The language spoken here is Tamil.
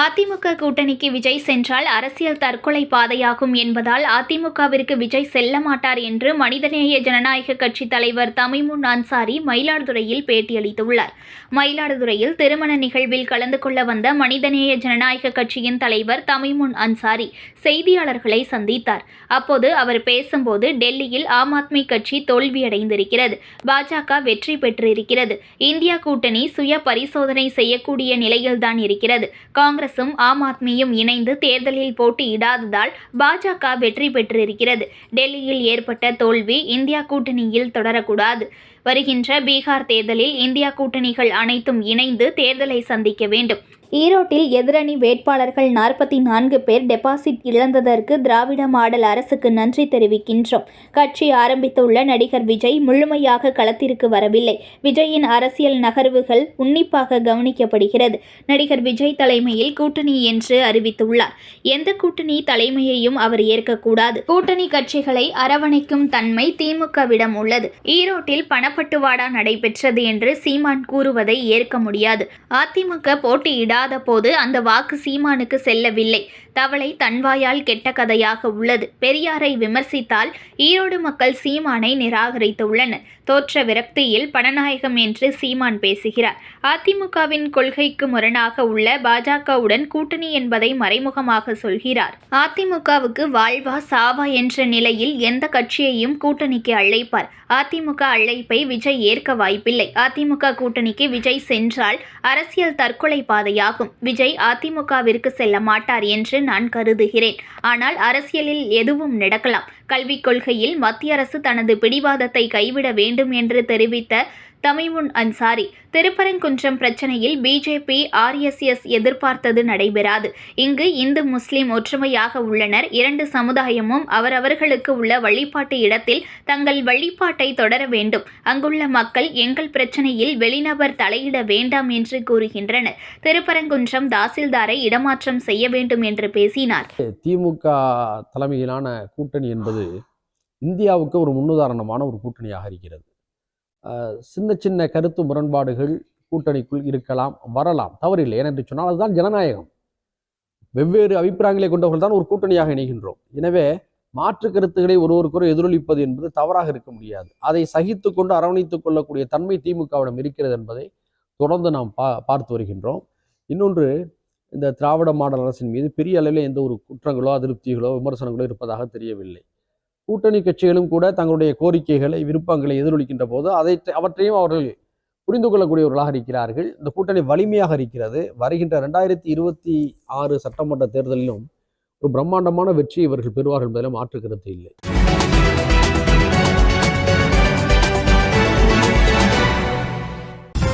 அதிமுக கூட்டணிக்கு விஜய் சென்றால் அரசியல் தற்கொலை பாதையாகும் என்பதால் அதிமுகவிற்கு விஜய் செல்ல மாட்டார் என்று மனிதநேய ஜனநாயக கட்சி தலைவர் தமிமுன் அன்சாரி மயிலாடுதுறையில் பேட்டியளித்துள்ளார். மயிலாடுதுறையில் திருமண நிகழ்வில் கலந்து கொள்ள வந்த மனிதநேய ஜனநாயக கட்சியின் தலைவர் தமிமுன் அன்சாரி செய்தியாளர்களை சந்தித்தார். அப்போது அவர் பேசும்போது டெல்லியில் ஆம் ஆத்மி கட்சி தோல்வியடைந்திருக்கிறது. பாஜக வெற்றி பெற்றிருக்கிறது. இந்தியா கூட்டணி சுய பரிசோதனை செய்யக்கூடிய நிலையில்தான் இருக்கிறது. காங்கிரஸ் காங்கிரசும் ஆம் ஆத்மியும் இணைந்து தேர்தலில் போட்டியிடாததால் பாஜக வெற்றி பெற்றிருக்கிறது. டெல்லியில் ஏற்பட்ட தோல்வி இந்தியா கூட்டணியில் தொடரக்கூடாது. வருகின்ற பீகார் தேர்தலில் இந்தியா கூட்டணிகள் அனைத்தும் இணைந்து தேர்தலை சந்திக்க வேண்டும். ஈரோட்டில் எதிரணி வேட்பாளர்கள் நாற்பத்தி நான்கு பேர் டெபாசிட் இழந்ததற்கு திராவிட மாடல் அரசுக்கு நன்றி தெரிவிக்கின்றோம். கட்சி ஆரம்பித்துள்ள நடிகர் விஜய் முழுமையாக களத்திற்கு வரவில்லை. விஜயின் அரசியல் நகர்வுகள் உன்னிப்பாக கவனிக்கப்படுகிறது. நடிகர் விஜய் தலைமையில் கூட்டணி என்று அறிவித்துள்ளார். எந்த கூட்டணி தலைமையையும் அவர் ஏற்கக்கூடாது. கூட்டணி கட்சிகளை அரவணைக்கும் தன்மை திமுகவிடம் உள்ளது. ஈரோட்டில் பணப்பட்டுவாடா நடைபெற்றது என்று சீமான் கூறுவதை ஏற்க முடியாது. அதிமுக இல்லாத போது அந்த வாக்கு சீமானுக்கு செல்லவில்லை. தவளை தன்வாயால் கெட்ட கதையாக உள்ளது. பெரியாரை விமர்சித்தால் ஈரோடு மக்கள் சீமானை நிராகரித்துள்ளனர் தோற்ற விரக்தியில் பணநாயகம் என்று சீமான் பேசுகிறார். அதிமுகவின் கொள்கைக்கு முரணாக உள்ள பாஜகவுடன் கூட்டணி என்பதை மறைமுகமாக சொல்கிறார். அதிமுகவுக்கு வாழ்வா சாவா என்ற நிலையில் எந்த கட்சியையும் கூட்டணிக்கு அழைப்பார். அதிமுக அழைப்பை விஜய் ஏற்க வாய்ப்பில்லை. அதிமுக கூட்டணிக்கு விஜய் சென்றால் அரசியல் தற்கொலை பாதையாக பாதையாகும் விஜய் அதிமுகவிற்கு செல்ல மாட்டார் என்று நான் கருதுகிறேன். ஆனால் அரசியலில் எதுவும் நடக்கலாம். கல்விக் கொள்கையில் மத்திய அரசு தனது பிடிவாதத்தை கைவிட வேண்டும் என்று தெரிவித்த தமிமுன் அன்சாரி திருப்பரங்குன்றம் பிரச்சனையில் பிஜேபி ஆர்எஸ்எஸ் எதிர்பார்த்தது நடைபெறாது. இங்கு இந்து முஸ்லிம் ஒற்றுமையாக உள்ளனர். இரண்டு சமுதாயமும் அவரவர்களுக்கு உள்ள வழிபாட்டு இடத்தில் தங்கள் வழிபாட்டை தொடர வேண்டும். அங்குள்ள மக்கள் எங்கள் பிரச்சனையில் வெளிநபர் தலையிட வேண்டாம் என்று கூறுகின்றனர். திருப்பரங்குன்றம் தாசில்தாரை இடமாற்றம் செய்ய வேண்டும் என்று பேசினார். திமுக தலைமையிலான கூட்டணி என்பது இந்தியாவுக்கு ஒரு முன்னுதாரணமான ஒரு கூட்டணியாக இருக்கிறது. சின்ன சின்ன கருத்து முரண்பாடுகள் கூட்டணிக்குள் இருக்கலாம் வரலாம் தவறில்லை. ஏனென்று சொன்னால் அதுதான் ஜனநாயகம். வெவ்வேறு அபிப்பிராயங்களை கொண்டவர்கள் தான் ஒரு கூட்டணியாக இணைகின்றோம். எனவே மாற்று கருத்துக்களை ஒருவருக்கொரு எதிரொலிப்பது என்பது தவறாக இருக்க முடியாது. அதை சகித்து கொண்டு அரவணைத்துக் கொள்ளக்கூடிய தன்மை திமுகவிடம் இருக்கிறது என்பதை தொடர்ந்து நாம் பா பார்த்து வருகின்றோம். இன்னொன்று இந்த திராவிட மாடல் அரசின் மீது பெரிய அளவில் எந்த ஒரு குற்றங்களோ அதிருப்திகளோ விமர்சனங்களோ இருப்பதாக தெரியவில்லை. கூட்டணி கட்சிகளும் கூட தங்களுடைய கோரிக்கைகளை விருப்பங்களை எதிரொலிக்கின்ற போது அதை அவற்றையும் அவர்கள் புரிந்து கொள்ளக்கூடியவர்களாக இருக்கிறார்கள். இந்த கூட்டணி வலிமையாக இருக்கிறது. வருகின்ற ரெண்டாயிரத்தி இருபத்தி ஆறு சட்டமன்ற தேர்தலிலும் ஒரு பிரம்மாண்டமான வெற்றி இவர்கள் பெறுவார்கள் என்பதிலும் மாற்று கருத்து இல்லை.